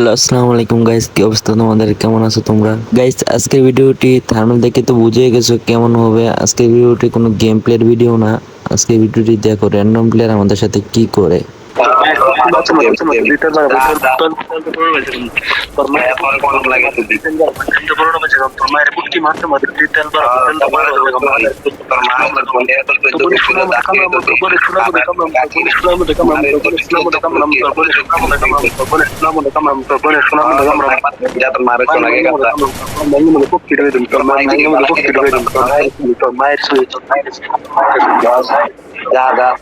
Hello, আসসালামু আলাইকুম guys কি অবস্থা তোমাদের? কেমন আছো তোমরা? গাইস আজকের ভিডিওটি থার্মাল দেখে তো বুঝে গেছো কেমন হবে। আজকের ভিডিওটি কোনো গেম প্লের ভিডিও না। আজকের ভিডিওটি দেখো র্যান্ডম প্লেয়ার আমাদের সাথে কি করে। आपकी बात समझ समझ रिटर्न परमाय कौन कौन लगे पूर्ण बचेगा परमाय रिपोर्ट की मात्र मदद रिटर्न पर जा जा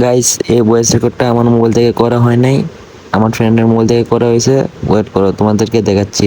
গাইস এই ভয়েস রেকর্ডটা আমার মোবাইল থেকে করা হয় নাই। আমার ফ্রেন্ডের মোবাইল থেকে করা হয়েছে। ওয়েট করো, তোমাদেরকে দেখাচ্ছি।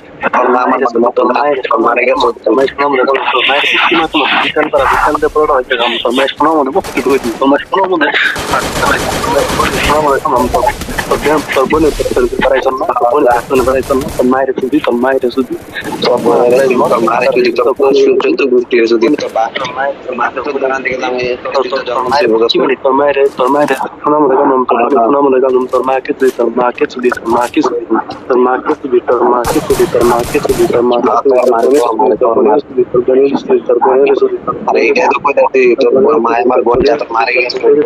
যা তোর মারে চলে গেছে যা যা তোর Assalamualaikum Kemudian terbun itu terbarai sama, terbun itu terbarai sama, temai itu sudi, temai itu sudi. Terbun itu temai itu sudi, terbun itu terbun itu sudi. Temai itu terbun itu temai itu temai itu sudi. Temai itu temai itu nama mereka nama terbaik, nama mereka nama terbaik itu terbaik itu sudi, terbaik itu terbaik itu sudi, terbaik itu sudi, terbaik itu sudi, terbaik itu sudi. Terbaik itu sudi, terbun itu sudi, terbun itu sudi. Mereka itu pun nanti terbun, mereka mereka terbaik itu sudi.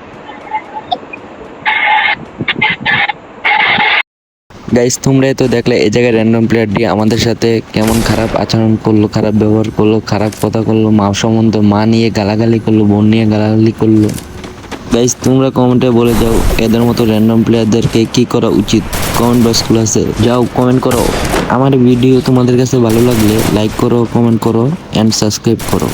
Guys তোমরাই তো দেখলে এই জায়গায় random প্লেয়ারটি আমাদের সাথে কেমন খারাপ আচরণ করল, খারাপ ব্যবহার করল, খারাপ কথা করল মা সম্বন্ধে মা নিয়ে গালাগালি করল, বোন নিয়ে গালাগালি করল। গাইস তোমরা কমেন্টে বলে যাও, এদের মতো র্যান্ডম প্লেয়ারদেরকে কি করা উচিত? কমেন্ট বক্স ক্লাসে যাও কমেন্ট করো। আমার ভিডিও তোমাদের কাছে ভালো লাগলে লাইক করো কমেন্ট করো অ্যান্ড সাবস্ক্রাইব করো।